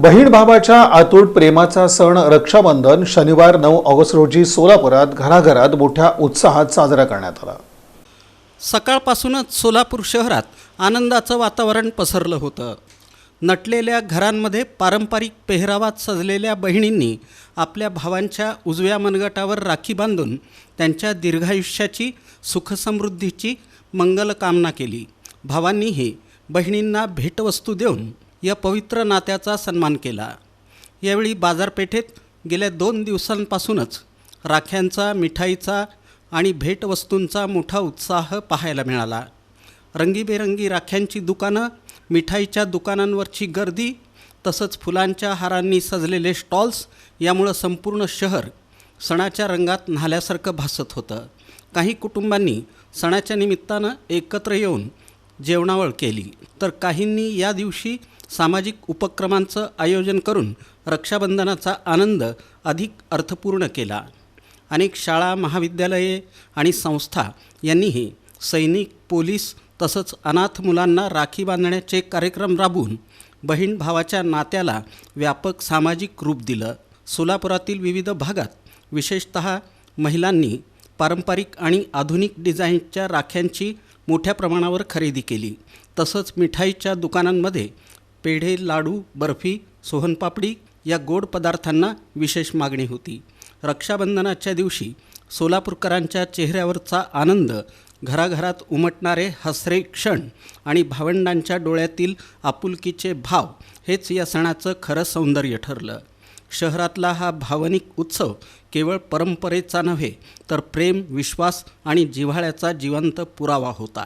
बहीण भावाच्या आतूट प्रेमाचा सण रक्षाबंधन शनिवार नऊ ऑगस्ट रोजी सोलापुरात घराघरात मोठ्या उत्साहात साजरा करण्यात आला. सकाळपासूनच सोलापूर शहरात आनंदाचं वातावरण पसरलं होतं. नटलेल्या घरांमध्ये पारंपरिक पेहरावात सजलेल्या बहिणींनी आपल्या भावांच्या उजव्या मनगटावर राखी बांधून त्यांच्या दीर्घायुष्याची सुखसमृद्धीची मंगलकामना केली. भावांनीही बहिणींना भेटवस्तू देऊन या पवित्र नात्याचा सन्मान केला. यावेळी बाजारपेठेत गेल्या दोन दिवसांपासूनच राख्यांचा मिठाईचा आणि भेटवस्तूंचा मोठा उत्साह पाहायला मिळाला. रंगीबेरंगी राख्यांची दुकानं मिठाईच्या दुकानांवरची गर्दी तसंच फुलांच्या हारांनी सजलेले स्टॉल्स यामुळं संपूर्ण शहर सणाच्या रंगात न्हाल्यासारखं भासत होतं. काही कुटुंबांनी सणाच्या निमित्तानं एकत्र येऊन जेवणावळ केली. तर काहींनी या दिवशी सामाजिक उपक्रमांचं आयोजन करून रक्षाबंधनाचा आनंद अधिक अर्थपूर्ण केला. अनेक शाळा महाविद्यालये आणि संस्था यांनीही सैनिक पोलीस तसंच अनाथ मुलांना राखी बांधण्याचे कार्यक्रम राबवून बहीण भावाच्या नात्याला व्यापक सामाजिक रूप दिलं. सोलापुरातील विविध भागात विशेषत महिलांनी पारंपरिक आणि आधुनिक डिझाईनच्या राख्यांची मोठ्या प्रमाणावर खरेदी केली. तसंच मिठाईच्या दुकानांमध्ये पेढे लाडू बर्फी सोहनपापडी या गोड पदार्थांना विशेष मागणी होती. रक्षाबंधनाच्या दिवशी सोलापूरकरांच्या चेहऱ्यावरचा आनंद घराघरात उमटणारे हसरे क्षण आणि भावंडांच्या डोळ्यातील आपुलकीचे भाव हेच या सणाचं खरं सौंदर्य ठरलं. शहरातला हा भावनिक उत्सव केवळ परंपरेचा नव्हे तर प्रेम विश्वास आणि जिव्हाळ्याचा जिवंत पुरावा होता.